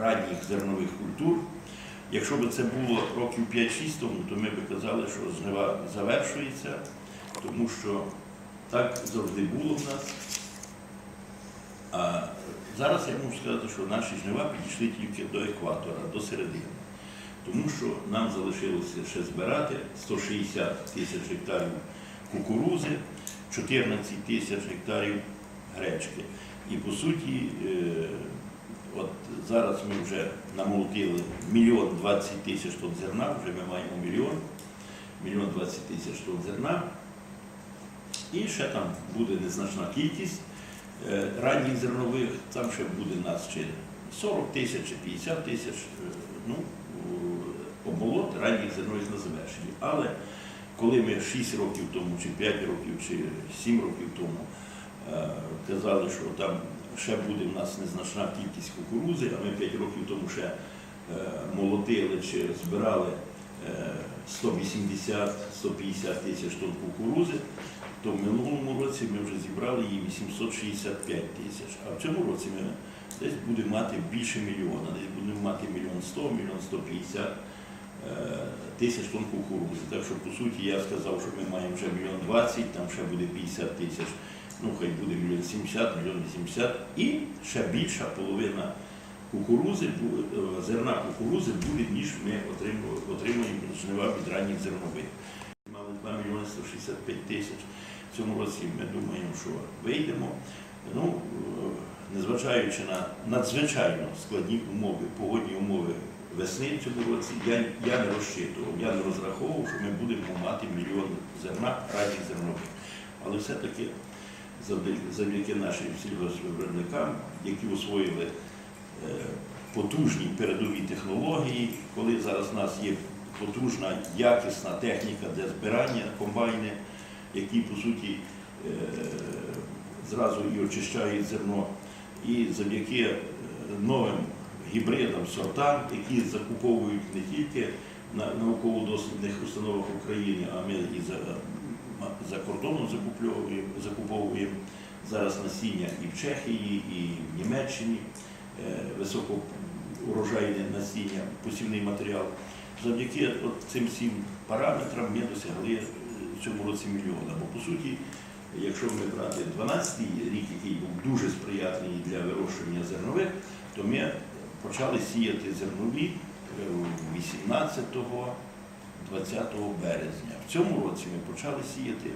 ранніх зернових культур. Якщо б це було років 5-6 тому, то ми б казали, що жнива завершується, тому що так завжди було в нас. А зараз я можу сказати, що наші жнива підійшли тільки до екватора, до середини. Тому що нам залишилося ще збирати 160 тисяч гектарів кукурузи, 14 тисяч гектарів гречки. І по суті, е, от зараз ми вже намолотили мільйон 20 тисяч тонн зерна, вже ми маємо мільйон, мільйон 20 тисяч тонн зерна. І ще там буде незначна кількість е, ранніх зернових, там ще буде нас чи 40 тисяч, чи 50 тисяч, е, ну, обмолот ранніх зернових на завершенні. Але коли ми 6 років тому, чи 5 років, чи 7 років тому е, казали, що там ще буде в нас незначна кількість кукурузи, а ми 5 років тому ще е, молотили чи збирали е, 180-150 тисяч тонн кукурузи, то в минулому році ми вже зібрали її 865 тисяч. А в цьому році ми десь будемо мати більше мільйона, десь будемо мати мільйон 100, мільйон 150 е, тисяч тонн кукурузи. Так що, по суті, я сказав, що ми маємо вже мільйон 20, там ще буде 50 тисяч, ну хай буде мільйон 70, мільйон 80 і ще більша половина кукурузи, е, зерна кукурузи буде, ніж ми отримуємо жнива від ранніх зернових. Мали 2 мільйони 165 тисяч. В цьому році ми думаємо, що вийдемо. Ну, е, незважаючи на надзвичайно складні умови, погодні умови весни в році, я, я не розчитував, я не розраховував, що ми будемо мати мільйон зерна, ранніх зернових. Але все-таки завдяки, нашим сільгоспвиробникам, які освоїли е, потужні передові технології, коли зараз у нас є потужна, якісна техніка для збирання, комбайни, які по суті е, зразу і очищають зерно, і завдяки е, новим гібридам, сортам, які закуповують не тільки на науково-дослідних установах України, а ми і за, за кордоном закуповуємо, зараз насіння і в Чехії, і в Німеччині, е, високоурожайне насіння, посівний матеріал. Завдяки от цим всім параметрам ми досягли е, в цьому році мільйона. Бо по суті, якщо ми брати 12 рік, який був дуже сприятливий для вирощування зернових, то ми почали сіяти зернові 18-20 березня. В цьому році ми почали сіяти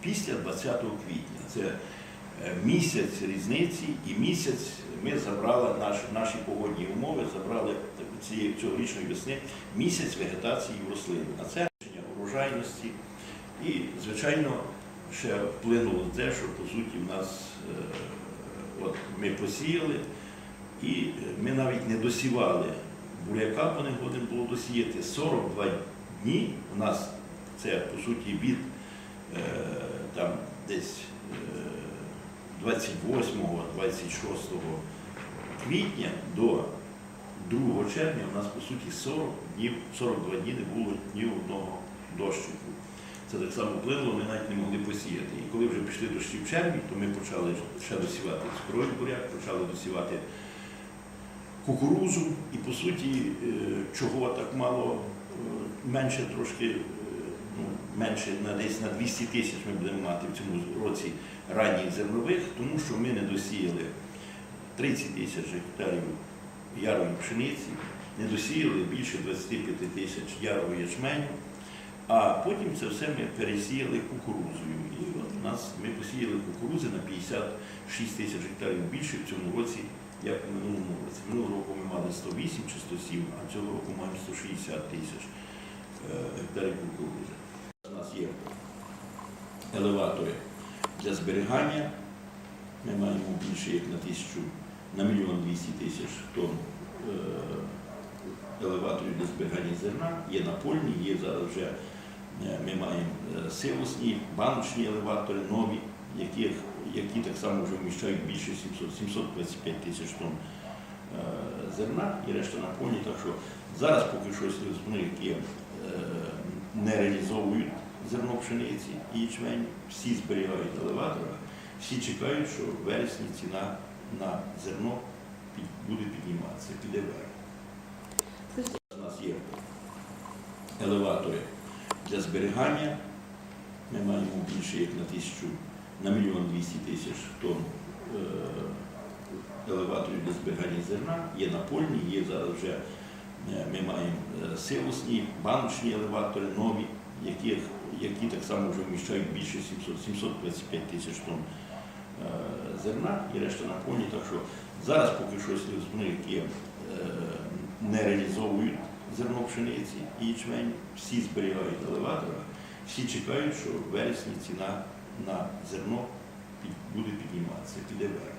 після 20 квітня. Це е, місяць різниці і місяць ми забрали наші, наші погодні умови, забрали цієї цьогорічної весни місяць вегетації рослин. А це збільшення урожайності. І, звичайно, ще вплинуло те, що по суті в нас е, от ми посіяли, і е, ми навіть не досівали буряка, бо не годин було досіяти 42 дні. У нас це по суті від е, там десь е, 28-26 квітня до 2 червня у нас по суті 40 днів, 42 дні не було ні одного дощику. Це так само вплинуло, ми навіть не могли посіяти. І коли вже пішли дощі в червні, то ми почали ще досівати скрой буряк, почали досівати кукурузу. І по суті, е, чого так мало, е, менше трошки, е, ну, менше на десь на 200 тисяч ми будемо мати в цьому році ранніх зернових, тому що ми не досіяли 30 тисяч гектарів ярої пшениці, не досіяли більше 25 тисяч ярого ячменю. А потім це все ми пересіяли кукурузою. І от у нас ми посіяли кукурузи на 56 тисяч гектарів більше в цьому році, як в минулому році. Минулого року ми мали 108 чи 107, а цього року маємо 160 тисяч е, гектарів кукурузи. У нас є елеватори для зберігання. Ми маємо більше як на тисячу, на мільйон 200 тисяч тонн е, елеваторів для зберігання зерна. Є напольні, є зараз вже е, ми маємо силосні, баночні елеватори нові, які, які так само вже вміщають більше 700, 725 тисяч тонн е, зерна і решта напольні. Так що зараз поки що вони, які е, не реалізовують зерно пшениці і ячмень, всі зберігають в всі чекають, що в вересні ціна на зерно буде підніматися, піде вверх. У нас є елеватори для зберігання. Ми маємо більше як на тисячу, на мільйон двісті тисяч тонн е, елеваторів для зберігання зерна. Є напольні, є зараз вже е, ми маємо е, силосні, баночні елеватори нові, які, які так само вже вміщають більше 700, 725 тисяч тонн зерна і решта напольні. Так що зараз поки що вони, які не реалізовують зерно пшениці і ячмень, всі зберігають в елеваторах, всі чекають, що в вересні ціна на зерно буде підніматися, піде вверх.